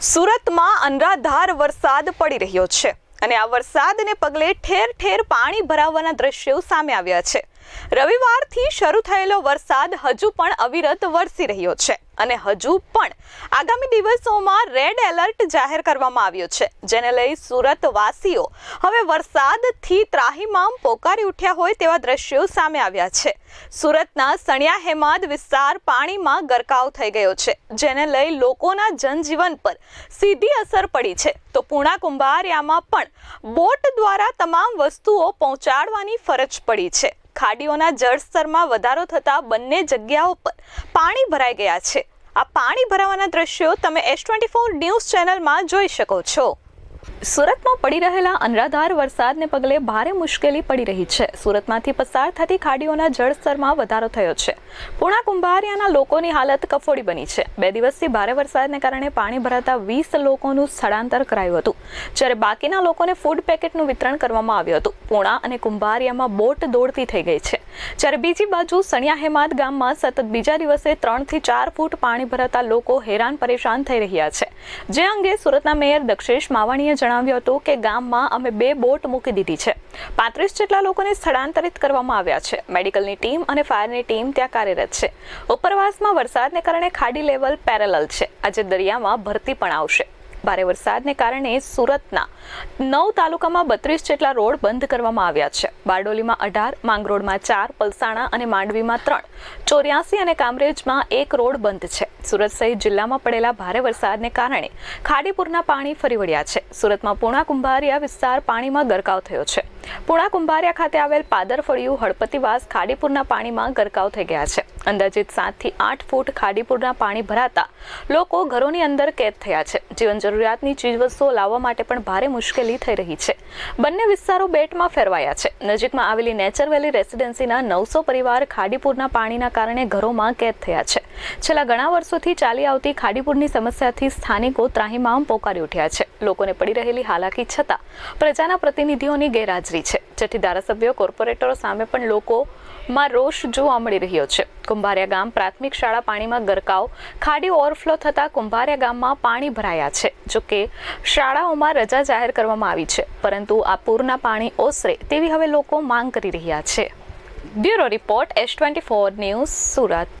સુરતમાં અનરાધાર વરસાદ પડી રહ્યો છે. અને આ વરસાદને પગલે ઠેર ઠેર પાણી ભરાવાના દ્રશ્યો સામે આવ્યા છે. રવિવારથી શરૂ થયેલો વરસાદ હજુ પણ અવિરત વરસી રહ્યો છે અને હજુ પણ આગામી દિવસોમાં રેડ એલર્ટ જાહેર કરવામાં આવ્યો છે, જેને લઈ સુરત વાસીઓ હવે વરસાદથી ત્રાહીમામ પોકારી ઉઠ્યા હોય તેવા દ્રશ્યો સામે આવ્યા છે. સુરતના સણિયા હેમાદ વિસ્તાર પાણીમાં ગરકાવ થઈ ગયો છે, જેને લઈ લોકોના જનજીવન પર સીધી અસર પડી છે. તો પૂણા કુંભારિયામાં પણ બોટ દ્વારા તમામ વસ્તુઓ પહોંચાડવાની ફરજ પડી છે. ખાડીઓના જળસ્તરમાં વધારો થતા બંને જગ્યાઓ પર પાણી ભરાઈ ગયા છે. આ પાણી ભરાવાના દ્રશ્યો તમે એસ ટ્વેન્ટી ફોર ન્યૂઝ ચેનલમાં જોઈ શકો છો. સુરતમાં પડી રહેલા અનરાધાર વરસાદને પગલે ભારે મુશ્કેલી પડી રહી છે. સુરતમાંથી પસાર થતી ખાડીઓના જળસ્તરમાં વધારો થયો છે. પૂણા કુંભારિયાના લોકોની હાલત કફોડી બની છે. બે દિવસથી ભારે વરસાદને કારણે પાણી ભરાતા વીસ લોકોનું સ્થળાંતર કરાયું હતું. જ્યારે બાકીના લોકોને ફૂડ પેકેટનું વિતરણ કરવામાં આવ્યું હતું. પૂણા અને કુંભારિયામાં બોટ દોડતી થઈ ગઈ છે. જ્યારે બીજી બાજુ સણિયા હેમાદ ગામમાં સતત બીજા દિવસે ત્રણથી ચાર ફૂટ પાણી ભરાતા લોકો હેરાન પરેશાન થઈ રહ્યા છે. જે અંગે સુરતના મેયર દક્ષેશ માવાણીએ જણાવ્યું હતું કે ગામમાં અમે બે બોટ મૂકી દીધી છે. પાંત્રીસ જેટલા લોકોને સ્થળાંતરિત કરવામાં આવ્યા છે. મેડિકલની ટીમ અને ફાયરની ટીમ ત્યાં કાર્યરત છે. ઉપરવાસમાં વરસાદને કારણે ખાડી લેવલ પેરેલલ છે. આજે દરિયામાં ભરતી પણ આવશે. ભારે વરસાદને કારણે સુરતના નવ તાલુકામાં બત્રીસ જેટલા રોડ બંધ કરવામાં આવ્યા છે. બારડોલીમાં અઢાર, માંગરોળમાં ચાર, પલસાણા અને માંડવીમાં ત્રણ, ચોર્યાસી અને કામરેજમાં એક રોડ બંધ છે. સુરત સહિત જિલ્લામાં પડેલા ભારે વરસાદને કારણે ખાડીપુરના પાણી ફરી વળ્યા છે. સુરતમાં પૂણા કુંભારિયા વિસ્તાર પાણીમાં ગરકાવ થયો છે. પૂણા કુંભારિયા ખાતે આવેલ પાદરફળિયું હળપતિવાસ ખાડીપુરના પાણીમાં ગરકાવ થઈ ગયા છે. અંદાજિત સાતથી આઠ ફૂટ ખાડીપુરના પાણી ભરાતા લોકો ઘરોની અંદર કેદ થયા છે. જીવન જરૂરિયાતની ચીજવસ્તુઓ લાવવા માટે પણ ભારે મુશ્કેલી થઈ રહી છે. બંને વિસ્તારો બેટમાં ફેરવાયા છે. નજીકમાં આવેલી નેચર વેલી રેસિડેન્સીના નવસો પરિવાર ખાડીપુરના પાણીના કારણે ઘરોમાં કેદ થયા છે. છેલ્લા ઘણા વર્ષોથી ચાલી આવતી ખાડીપુરની સમસ્યાથી સ્થાનિકો ત્રાહીમામ પોકારી ઉઠ્યા છે. લોકોને પડી રહેલી હાલાકી છતાં પ્રજાના પ્રતિનિધિઓની ગેરહાજરી છે. જેથી ધારાસભ્યો, કોર્પોરેટરો સામે પણ લોકોમાં રોષ જોવા મળી રહ્યો છે. કુંભારિયા ગામ પ્રાથમિક શાળા પાણીમાં ગરકાવ, ખાડી ઓવરફ્લો થતાં કુંભારિયા ગામમાં પાણી ભરાયા છે જોકે શાળાઓમાં રજા જાહેર કરવામાં આવી છે, પરંતુ આ પૂરના પાણી ઓસરે તેવી હવે લોકો માંગ કરી રહ્યા છે. Bureau report, S twenty four news Surat.